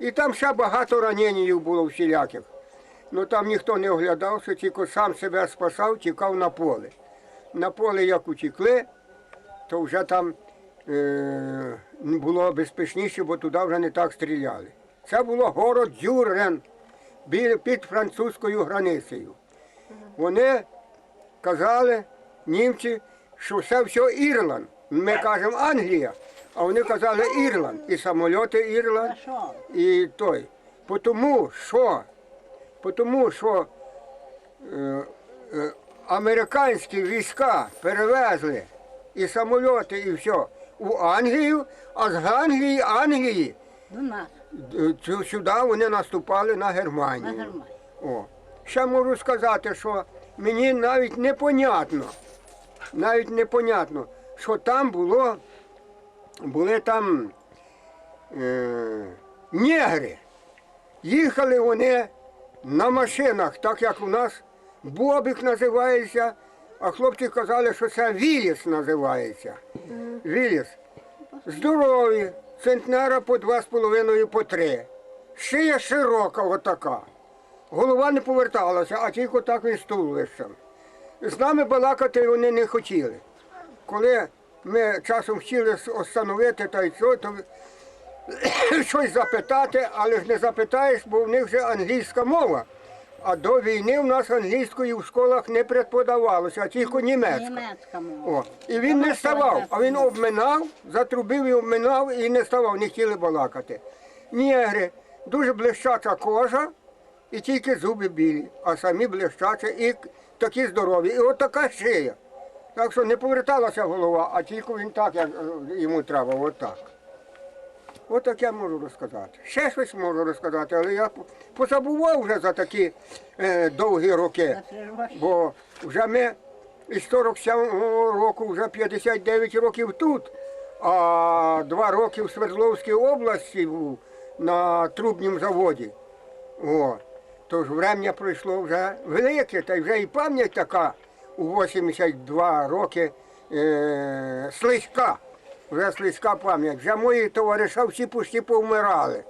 І там ще багато раненів було всіляких. Ну там ніхто не оглядався, тільки сам себе спасав, тікав на поле. На поле як утікли, то вже там е, було безпечніше, бо туди вже не так стріляли. Це було город Дюрен під французькою границею. Вони казали, німці, що це все Ірланд. Ми кажемо Англія, а вони казали Ірланд. І самоліти Ірланд, і той. Тому що, тому що е, е, американські війська перевезли і самоліти, і все у Англію, а з Англії, Англії До е, сюди вони наступали на на Германію. Германію. О. Ще можу сказати, що мені навіть непонятно, навіть непонятно, що там було, були там е, негри. Їхали вони на машинах, так як у нас Бобік називається, а хлопці казали, що це Віліс називається. Віліс. Здорові, центнера по два з половиною по три. Шия широка отака. Голова не поверталася, а тільки так він стул вищав. З нами балакати вони не хотіли. Коли ми часом хотіли встановити та й що, то щось запитати, але ж не запитаєш, бо в них вже англійська мова. А до війни в нас англійської в школах не преподавалося, а тільки німецька. Німецька мова. О, і він не ставав, а він обминав, затрубив і обминав і не ставав, не хотіли балакати. Нігри, дуже блищача кожа і тільки зуби білі, а самі блищачі і такі здорові. І от така шия. Так що не поверталася голова, а тільки він так, як е, йому треба, отак. От таке можу розказати. Ще щось можу розказати, але я позабував вже за такі е, довгі роки. Бо вже ми із 47-го року, вже 59 років тут, а два роки в Свердловській області був на трубнім заводі. О, тож врем'я пройшло вже велике, та вже і пам'ять така у 82 роки е, слизька. Вже слизька пам'ять. Вже мої товариша всі почти повмирали.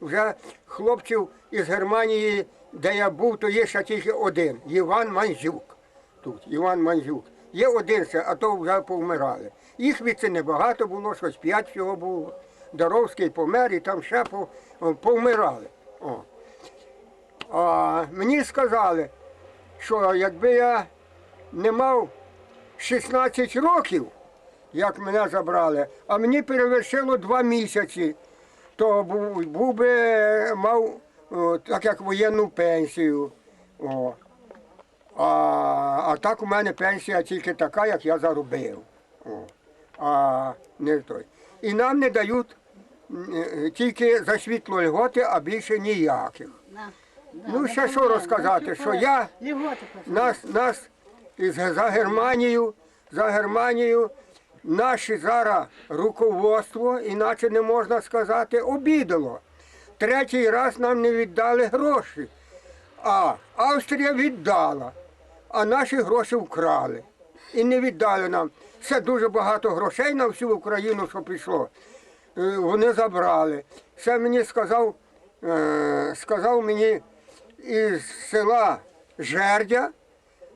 Вже хлопців із Германії, де я був, то є ще тільки один Іван Манзюк. Тут Іван Манзюк. Є один ще, а то вже повмирали. Їх від це небагато було, щось п'ять всього було. Доровський помер і там ще пов- повмирали. О. А мені сказали, що якби я не мав 16 років, як мене забрали, а мені перевершило два місяці, то був, був би мав о, так як воєнну пенсію. О. А, а так у мене пенсія тільки така, як я заробив. О. А не той. І нам не дають е, тільки за світло льготи, а більше ніяких. На, да, Ну, ще що розказати, що я- Нас, нас за Германію, за Германію, наше зараз руководство, іначе не можна сказати, обідало. Третій раз нам не віддали гроші. А Австрія віддала, а наші гроші вкрали. І не віддали нам. Це дуже багато грошей на всю Україну, що пішло. Е, Вони забрали. Це мені сказав, е, сказав мені із села Жердя,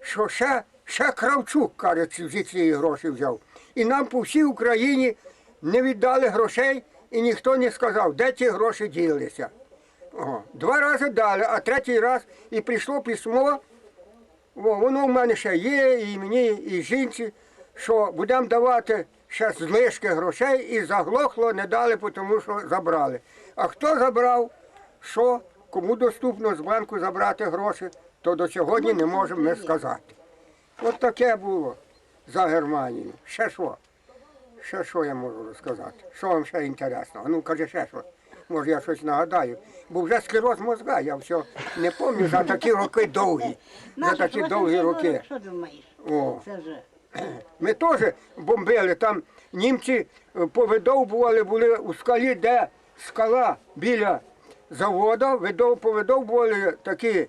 що ще, ще Кравчук, каже, ці- зі цієї гроші взяв. І нам по всій Україні не віддали грошей, і ніхто не сказав, де ті гроші ділися. О, два рази дали, а третій раз і прийшло письмо. О, воно в мене ще є, і мені, і жінці, що будемо давати ще злишки грошей, і заглохло, не дали, тому що забрали. А хто забрав, що, кому доступно з банку забрати гроші, то до сьогодні не можемо ми сказати. От таке було за Германію. Ще що? Ще що я можу розказати? Що вам ще інтересно? Ну кажи ще що. Може я щось нагадаю. Бо вже склероз мозга, я все не пам'ятаю за такі роки довгі. За такі довгі роки. Що думаєш? О. Це вже. Ми теж бомбили. Там німці е, повидовбували, були у скалі, де скала біля заводу, видов- повидовбували такі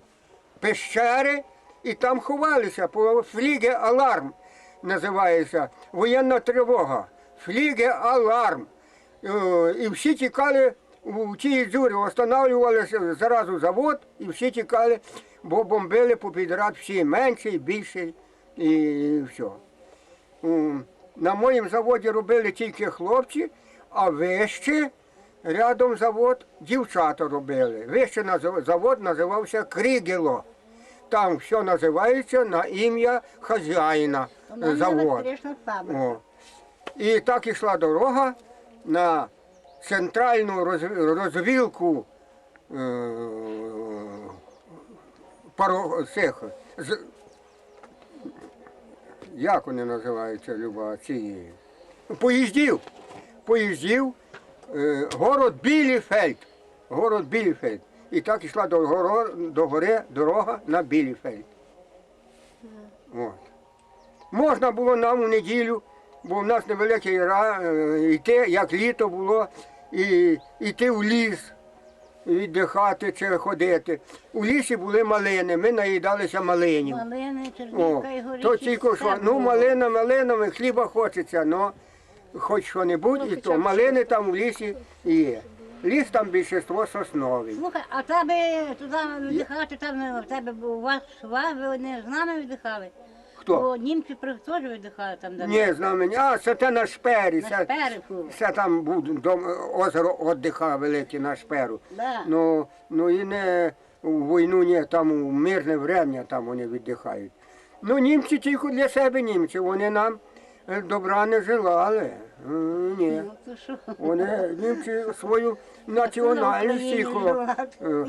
пещери і там ховалися. По фліге аларм називається. Воєнна тривога. Фліге аларм. Е, І всі тікали у тій дзюрі встановлювалися зразу завод і всі тікали, бо бомбили по підряд всі менший, більший і все. На моєму заводі робили тільки хлопці, а вище рядом завод дівчата робили. Вище завод називався Крігело. Там все називається на ім'я хазяїна завод. О. І так ішла дорога на центральну розвілку е, цих, як вони називаються, Люба, ці поїздів. Поїздів, е, город Біліфельд. Город Біліфельд. І так ішла до, горо, до гори дорога на Біліфельд. От. Можна було нам у неділю, бо в нас невеликий е, йти, як літо було, і йти в ліс, віддихати чи ходити. У лісі були малини, ми наїдалися малинів. Малини, О, черніка і горіхи. то тільки що, ну малина малинами, хліба хочеться, ну хоч що-небудь, і то малини там в лісі є. Ліс там більшість сосновий. Слухай, а тебе туди віддихати, там в тебе у вас шва, ви не з нами віддихали? Хто? Бо німці при- теж віддихали там, де Ні, з нами. А, це те на шпері. на Це, шперику. це там був дом, озеро віддиха велике на шперу. Да. Ну, ну і не в війну, ні, там у мирне время там вони віддихають. Ну, німці тільки для себе німці, вони нам е, добра не желали. Ні. Ну, що? Вони німці свою національність жувати. Е,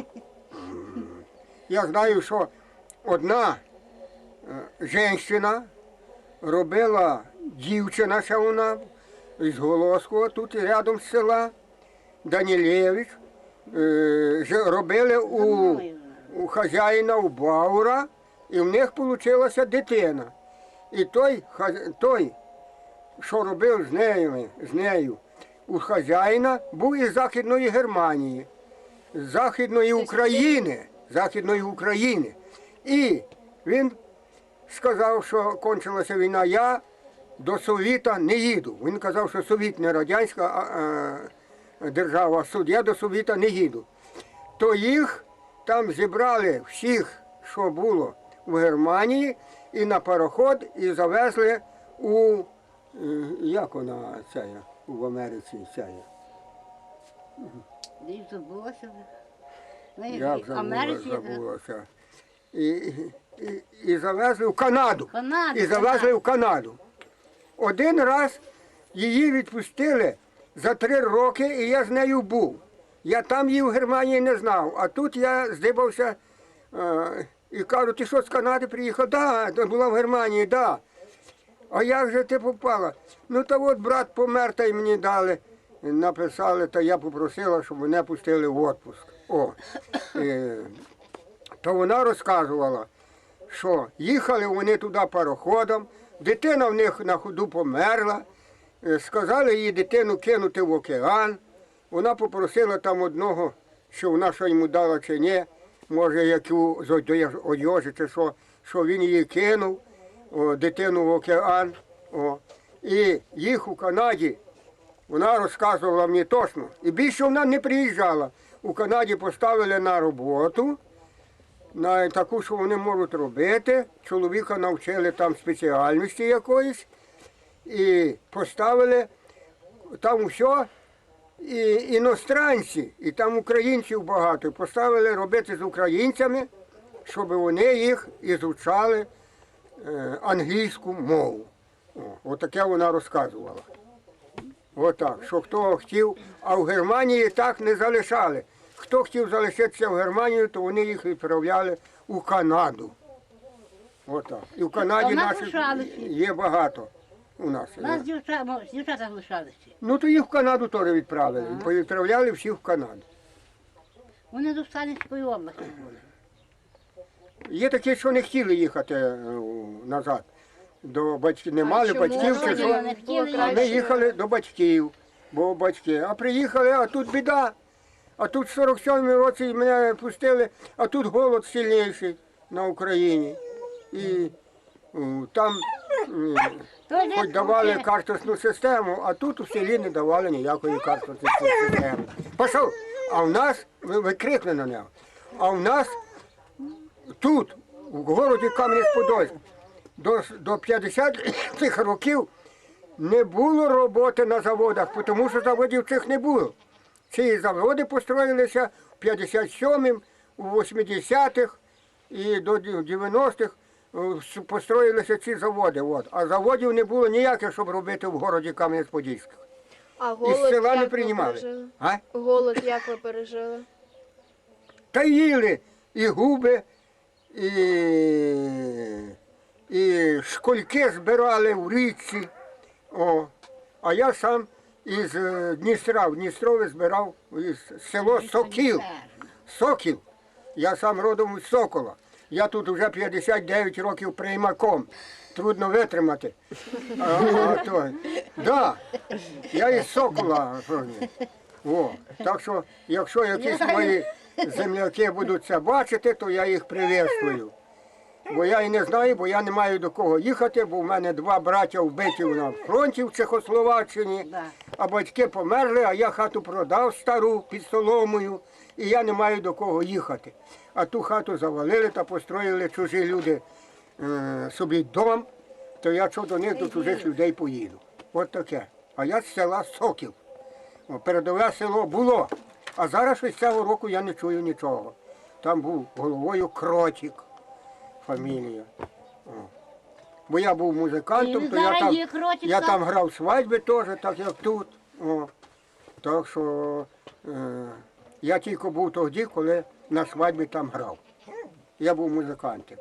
Я знаю, що одна е, жінка робила дівчина ще вона з Голоского, тут рядом з села, Данілєвич. е, Робили у, у хазяїна у Баура, і в них вийшла дитина. І той, той що робив з нею, з нею у хазяїна, був із Західної Германії, з Західної України, Західної України. І він сказав, що кончилася війна, я до Совіта не їду. Він казав, що Совіт не радянська а, а, держава, а суд, я до Совіта не їду. То їх там зібрали всіх, що було в Германії, і на пароход, і завезли у як вона ця в Америці ця. Ну, і Як в забулося. І, і, і завезли в Канаду. Канаду, І завезли в Канаду. Один раз її відпустили за три роки, і я з нею був. Я там її в Германії не знав, а тут я здибався е, і кажу, ти що з Канади приїхав? Да, була в Германії, да. А як же ти попала? Ну та от брат помер, та й мені дали. Написали, та я попросила, щоб мене пустили в відпуск. О. Е, то вона розказувала, що їхали вони туди пароходом, дитина в них на ходу померла, е, сказали їй дитину кинути в океан. Вона попросила там одного, що вона що йому дала чи ні, може, яку з одежі чи що, що він її кинув, о, дитину в океан. О. І їх у Канаді вона розказувала мені точно. І більше вона не приїжджала. У Канаді поставили на роботу, на таку, що вони можуть робити. Чоловіка навчили там спеціальності якоїсь. І поставили там все і іностранці, і там українців багато. Поставили робити з українцями, щоб вони їх ізучали англійську мову. Отаке вона розказувала. Отак, що хто хотів, а в Германії так не залишали. Хто хотів залишитися в Германію, то вони їх відправляли у Канаду. Отак. І в Канаді наших є багато у нас. Нас дівчата, дівчата залишалися. Ну то їх в Канаду теж відправили. Повідправляли всіх в Канаду. Вони до Станівської області були. Є такі, що не хотіли їхати е, назад. До батьків не мали батьків, чи що. ми їхали до батьків, бо батьки. А приїхали, а тут біда. А тут в 47-му році мене пустили, а тут голод сильніший на Україні. І там м, То йде хоч давали карточну систему, а тут у селі не давали ніякої карточної системи. Пішов! А в нас, ви, ви крикли на нього, а в нас тут, в городі Кам'янець-Подольськ, до, до 50-х років не було роботи на заводах, тому що заводів цих не було. Ці заводи построїлися в 57-м, у 80-х і до 90-х е, построїлися ці заводи. От. А заводів не було ніяких, щоб робити в городі Кам'янець-Подільськ. А Із села як не ви приймали. пережили? А? Голод як ви пережили? Та їли і губи, і, і школьки збирали в річці. О. А я сам із е, Дністра, в Дністрові збирав із село Сокіл. Сокіл. Я сам родом із Сокола. Я тут вже 59 років приймаком. Трудно витримати. А, а, то, да, я із Сокола. О, так що, якщо якісь мої земляки будуть це бачити, то я їх приветствую. Бо я і не знаю, бо я не маю до кого їхати, бо в мене два браття вбиті на фронті в Чехословаччині, а батьки померли, а я хату продав стару під Соломою, і я не маю до кого їхати. А ту хату завалили та построїли чужі люди е, собі дом, то я що до них до чужих людей поїду. От таке. А я з села Сокіл. Передове село було. А зараз щось цього року я не чую нічого. Там був головою Кротік фамілія. О. Бо я був музикантом, то я там, я там грав свадьби теж, так як тут. О. Так що е, я тільки був тоді, коли на свадьбі там грав. Я був музикантом.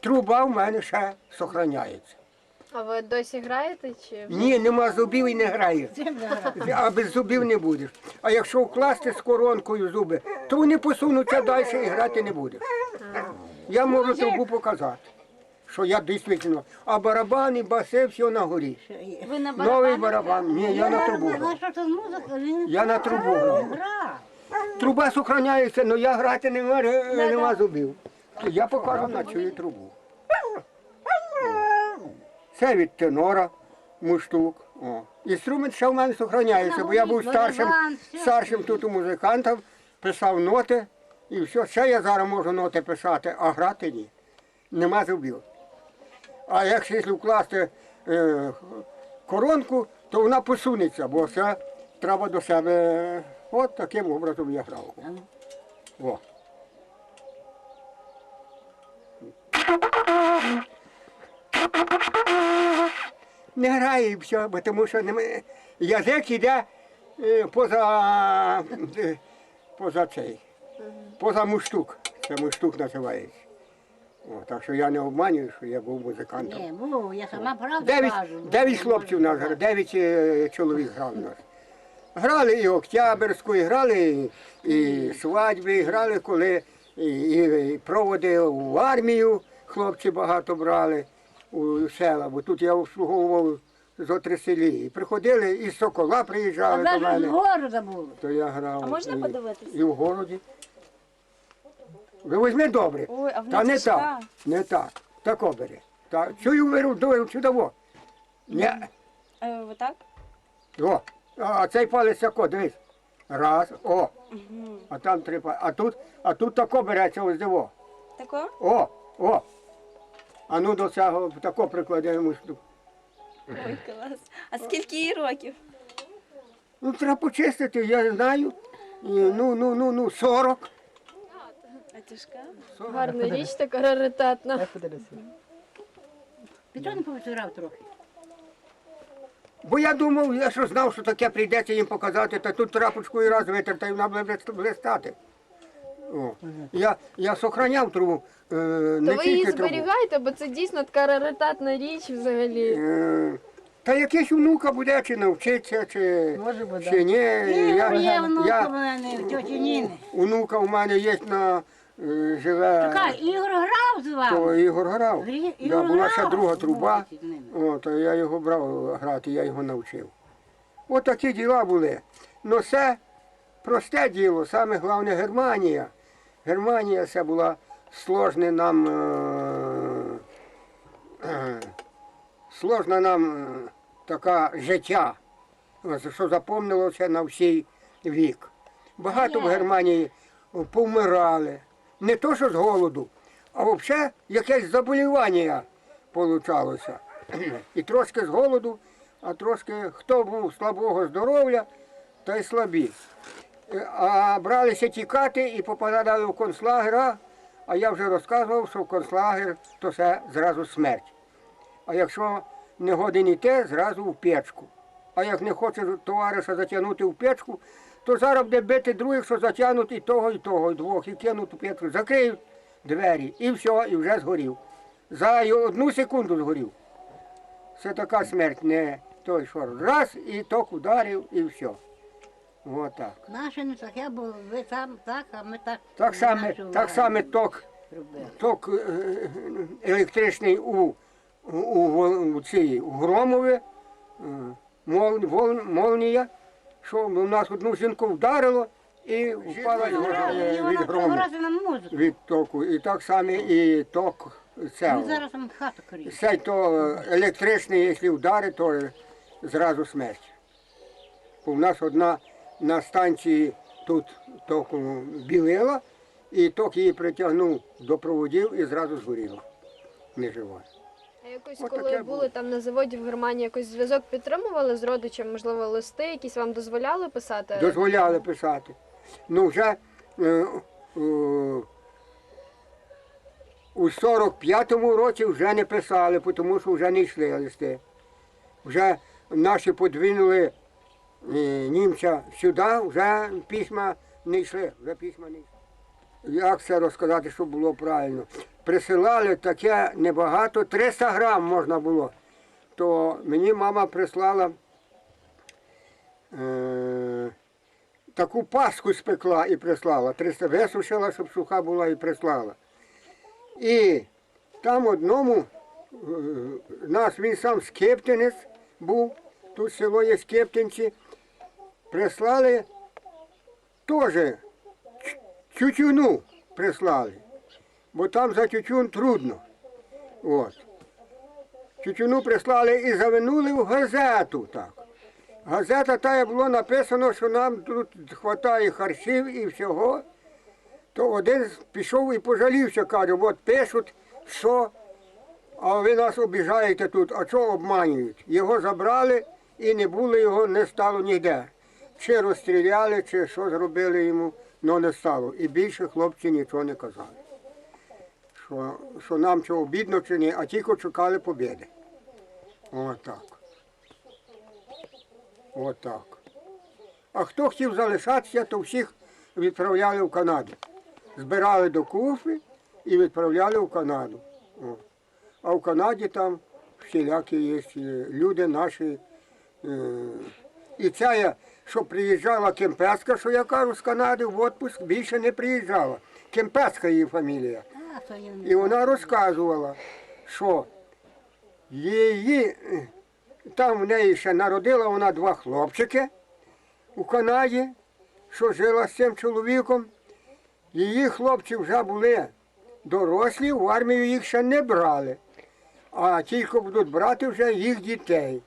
Труба в мене ще зберігається. А ви досі граєте чи? Ні, нема зубів і не граю. А без зубів не будеш. А якщо вкласти з коронкою зуби, то вони посунуться далі і грати не будеш. Я можу трубу показати, що я дійсно. А барабани, баси, все на горі. Ви на Новий барабан. Ні, я на трубу грав. Я на трубу грав. Труба сохраняється, але я грати не маю, нема зубів. Я покажу на цю трубу. Це від тенора, муштук. О. Інструмент ще в мене сохраняється, бо я був старшим, старшим тут у музикантів, писав ноти і все. Ще я зараз можу ноти писати, а грати ні. Нема зубів. А якщо вкласти е, коронку, то вона посунеться, бо все треба до себе. От таким образом я грав. О. Не грає і все, бо тому що нема- язик іде е, поза, е, поза цей, поза муштук. Це муштук називається. О, так що я не обманюю, що я був музикантом. Ні, був, я сама правду Дев'ять, кажу. дев'ять хлопців нас грали, дев'ять е, чоловік грав у нас. Грали і Октябрьську, і грали і, і свадьби, і грали, коли і, і проводи в армію, хлопці багато брали у села, бо тут я обслуговував зо три селі. І приходили, і з Сокола А приїжджали до навіть з мене, гору то я грав. А можна і, подивитися? І в городі. Ви візьми добре. Ой, а вона Та не тяжка. так, не так. Так обери. Та, чую виру, до чудово. Не. Е, ви так? О, а цей палець тако, дивись. Раз, о. А там три пальці. А тут, а тут тако береться ось диво. Тако? О, о. А ну до цього тако прикладемо. штуку. Ой, клас. А скільки їй років? Ну, треба почистити, я знаю. І, ну, ну, ну, ну, 40. А тяжка? Гарна річ, така раритетна. Петро не повитирав трохи. Бо я думав, я що знав, що таке прийдеться їм показати, та тут трапочкою раз витер, та й вона буде блист- блистати. О. Я, я сохраняв трубу, е, не То ви її тільки трубу. зберігаєте, бо це дійсно така раритетна річ взагалі. Е, Та якийсь внука буде, чи навчиться, чи, чи ні. Ігор є Я, внука в я, мене, в тьоті Ніни. внука у мене є на е, живе, Така, Ігор грав з то вами. Ігор грав. Грі- Да, Ігор була ще грав. друга труба, Ну, о, то я його брав грати, я його навчив. От такі діла були. Ну все просте діло, саме головне Германія. Германія це була сложне нам, е, е, сложна нам е, така життя, що запомнилося на всій вік. Багато в Германії повмирали. Не то, що з голоду, а взагалі якесь заболівання получалося. І трошки з голоду, а трошки хто був слабого здоров'я, той слабі. А бралися тікати і попадали в концлагера, а я вже розказував, що в концлагер то все зразу смерть. А якщо не годин іти, зразу в печку. А як не хоче товариша затягнути в печку, то зараз буде бити других, що затягнуть і того, і того, і двох, і кинуть у печку. Закриють двері, і все, і вже згорів. За одну секунду згорів. Це така смерть, не той, що раз, і ток ударив, і все. Отак. Наше не таке, бо ви там так, а ми так. Так нашу так само ток робили. ток е, електричний у, у, у, у, цій, у Громові, е, мол, вол, молнія, що в нас одну жінку вдарило і впала І е, вона від грому, погрозила на музику. від току. І так само і ток Ми цього. зараз там хату коріємо. Сей то електричний, якщо вдарить, то зразу смерть. Бо в нас одна на станції тут току білила, і ток її притягнув до проводів і зразу згоріло. Не жива. А якось От коли таке були було. там на заводі в Германії, якось зв'язок підтримували з родичем, можливо, листи, якісь вам дозволяли писати? Дозволяли писати. Ну вже е, е, у 45-му році вже не писали, тому що вже не йшли листи. Вже наші подвинули німця сюди, вже письма не йшли, вже письма не йшли. Як це розказати, щоб було правильно? Присилали таке небагато, 300 грам можна було. То мені мама прислала е, таку паску спекла і прислала. 300 висушила, щоб суха була і прислала. І там одному, е, нас він сам скептинець був, тут село є скептинці, прислали теж тютюну прислали, бо там за тютюн трудно. От. Тютюну прислали і завинули в газету так. Газета та було написано, що нам тут вистачає харчів і всього. То один пішов і пожалівся, каже, от пишуть, що, а ви нас обіжаєте тут, а чого обманюють? Його забрали і не було його, не стало ніде. Чи розстріляли, чи що зробили йому, але не стало. І більше хлопці нічого не казали. Що, що нам чого бідно чи ні, а тільки чекали побіди. Отак. Отак. А хто хотів залишатися, то всіх відправляли в Канаду. Збирали до куфи і відправляли в Канаду. О. А в Канаді там всілякі є люди наші. е, І ця, я, що приїжджала Кемпеска, що я кажу, з Канади в відпуск, більше не приїжджала. Кемпеска її фамілія. І вона розказувала, що її там в неї ще народила вона два хлопчики у Канаді, що жила з цим чоловіком. Її хлопці вже були дорослі, в армію їх ще не брали, а тільки будуть брати вже їх дітей.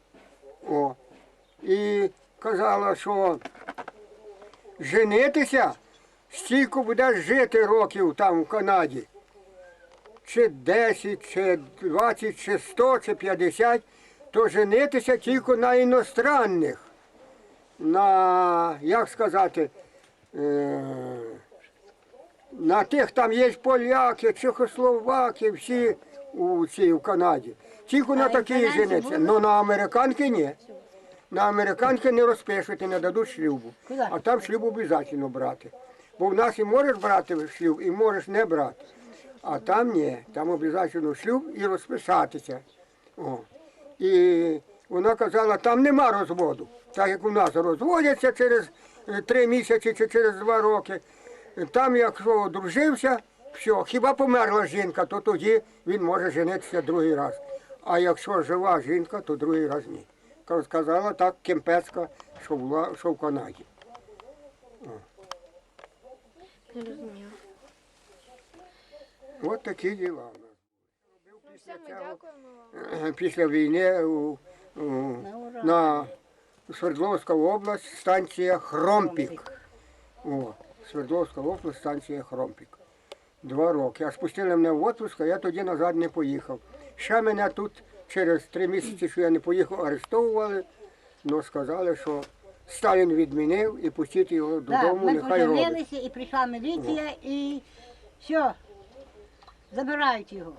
О. І казала, що женитися, стільки будеш жити років там в Канаді чи 10, чи 20, чи 100, чи 50, то женитися тільки на іностранних, на, як сказати, е, на тих там є поляки, чехословаки, всі у цій в Канаді. Тільки на італійці жениться. будуть? Ну на американки ні. На американки не розпишуть не дадуть шлюбу. А там шлюб обов'язково брати. Бо в нас і можеш брати шлюб, і можеш не брати. А там ні, там обов'язково шлюб і розписатися. О. І вона казала, там нема розводу. Так як у нас розводяться через е, три місяці чи через два роки. Там, якщо одружився, все, хіба померла жінка, то тоді він може женитися другий раз. А якщо жива жінка, то другий раз ні. Ка- Сказала так Кемпецька, що була що в Канаді. Не розумію. От такі діла. у нас. Ну, все, ми дякуємо вам. Після війни у, у, на Свердловська область, станція Хромпік. О, Свердловська область, станція Хромпік. Два роки. А спустили мене в отпуск, а я тоді назад не поїхав. Ще мене тут через три місяці, що я не поїхав, арештовували, але сказали, що Сталін відмінив і пустіть його додому, ми нехай робить. поженилися і прийшла міліція і все, забирають його.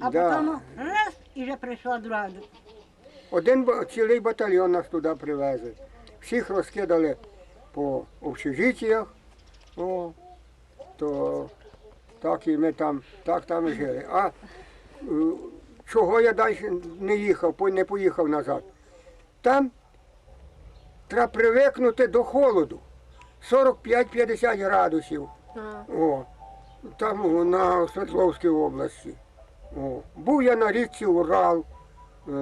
А Да. потім раз і вже прийшла друга. Один ба- цілий батальйон нас туди привезли. Всіх розкидали по общежитіях. О, то так і ми там, так там і жили. А е, чого я далі не їхав, не поїхав назад? Там треба привикнути до холоду. 45-50 градусів. О, там на Свердловській області. О, був я на річці Урал, е,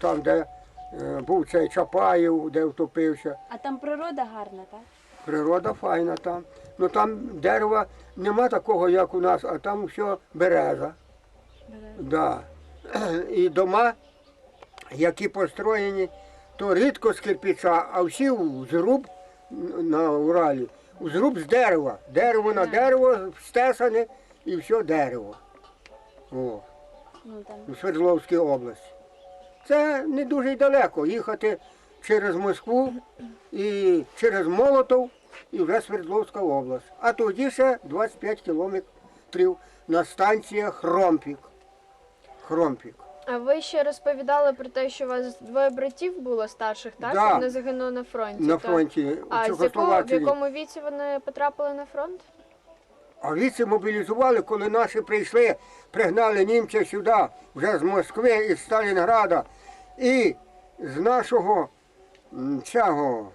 там, де е, був цей Чапаєв, де втопився. А там природа гарна, так? Природа файна там. Ну там дерева нема такого, як у нас, а там все береза. Да. І дома, які построєні, то рідко з кирпича, а всі в зруб на Уралі. Зруб з дерева. Дерево на дерево стесане і все дерево. О, Ну у Свердловській області. Це не дуже й далеко. Їхати через Москву і через Молотов і вже Свердловська область. А тоді ще 25 кілометрів на станція Хромпік. Хромпік. а ви ще розповідали про те, що у вас двоє братів було старших, так? Да. Вони загинули на фронті. На фронті А з якого, в якому віці вони потрапили на фронт? А віці мобілізували, коли наші прийшли, пригнали німця сюди, вже з Москви, із Сталінграда. І з нашого цього,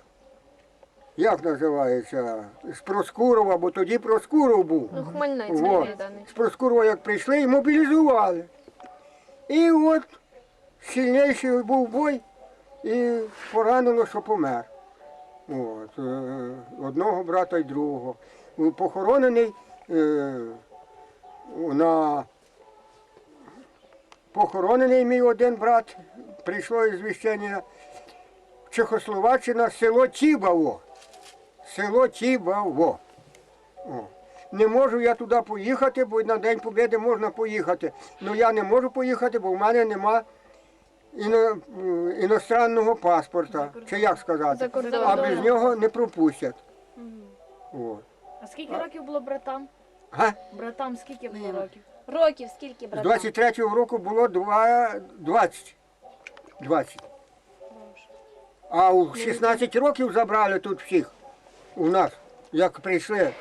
як називається, з Проскурова, бо тоді Проскуров був. Ну, Хмельницький Во. З Проскурова як прийшли і мобілізували. І от сильніший був бой і поранено, що помер. От, е, одного брата й другого. Ну, Похоронений е, на похоронений мій один брат, прийшло звіщення Чехословаччина, село Тібаво. Село Тібаво. О. Не можу я туди поїхати, бо на День Побєди можна поїхати. Ну я не можу поїхати, бо в мене нема іно, іностранного паспорта. Чи як сказати? А без нього не пропустять. О. А скільки років було братам? Га? Братам скільки було років? Років скільки З братам? 23-го року було два- 20. 20. А у 16 років забрали тут всіх у нас, як прийшли.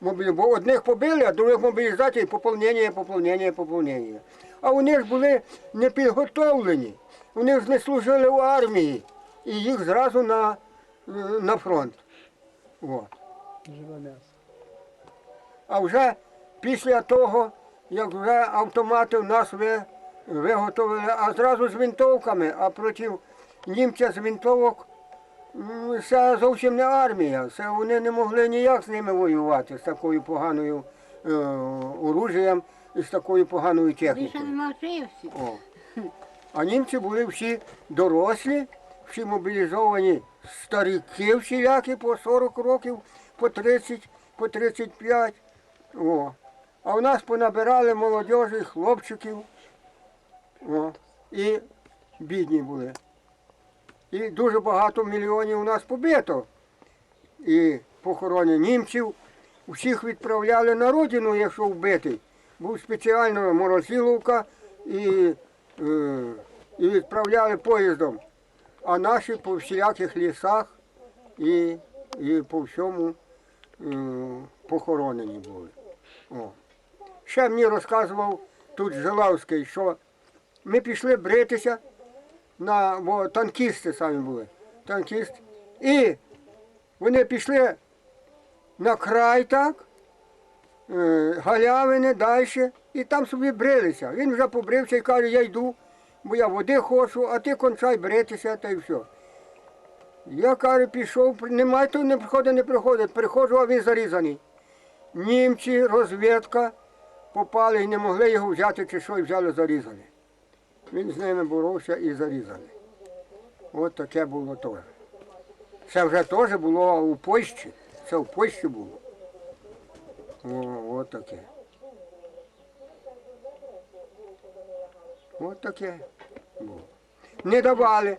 Мобілі- Бо одних побили, а других мобілізації поповнення, поповнення, поповнення. А вони ж були не підготовлені. Вони ж не служили в армії. І їх зразу на, на фронт. От. А вже після того, як вже автомати в нас ви, виготовили, а зразу з винтовками, а проти німця з винтовок це зовсім не армія. Це вони не могли ніяк з ними воювати з такою поганою е, оружієм і з такою поганою технікою. О. А німці були всі дорослі, всі мобілізовані старики всілякі по 40 років, по 30, по 35. О. А в нас понабирали молодежі, хлопчиків. О. І бідні були. І дуже багато мільйонів у нас побито. І похорони німців. Всіх відправляли на родину, якщо вбитий. Був спеціально Морозиловка і, е, і відправляли поїздом. А наші по всіляких лісах і, і по всьому е, похоронені були. О. Ще мені розказував тут Жилавський, що ми пішли бритися на бо танкісти самі були. Танкіст. І вони пішли на край так, е, галявини далі, і там собі брилися. Він вже побрився і каже, я йду, бо я води хочу, а ти кончай бритися та й все. Я каже, пішов, немає то не приходить, не приходить. Приходжу, а він зарізаний. Німці, розвідка попали і не могли його взяти, чи що, і взяли зарізали. Він з ними боровся і зарізали. От таке було теж. Це вже теж було у Польщі. Це в Польщі було. О, от таке. От таке було. Не давали.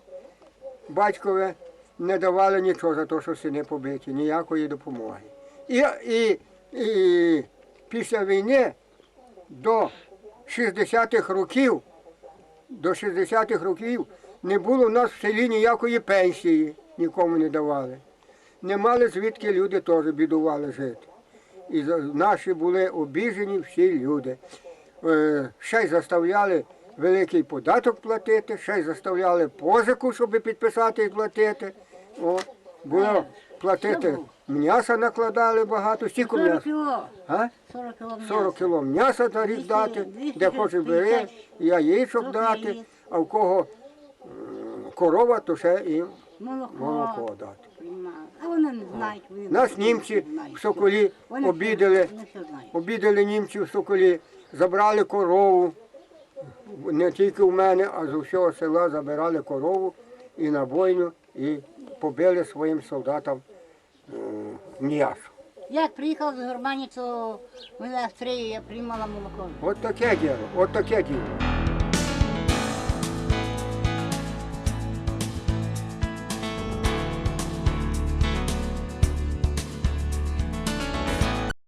Батькове не давали нічого за те, що сини побиті, ніякої допомоги. І, і, і після війни до 60-х років, до 60-х років не було в нас в селі ніякої пенсії, нікому не давали. Не мали звідки люди теж бідували жити. І наші були обіжені всі люди. Е, Ще й заставляли великий податок платити, ще й заставляли позику, щоб підписати і платити. О, було платити м'яса накладали багато, стільки 40 кіло. А? 40 кіло м'яса. 40 кіло м'яса на рік дати, 200, де хоче бери, 50, яєчок дати, а в кого корова, то ще і Молоко. молоко дати. А вони не знають. Вони Нас німці в Соколі обідали, обідали німці в Соколі, забрали корову. Не тільки в мене, а з усього села забирали корову і на бойню, і побили своїм солдатам м, м'ясо. Як приїхала з Германії, то мене Австрії, я приймала молоко. От таке діло, от таке діло.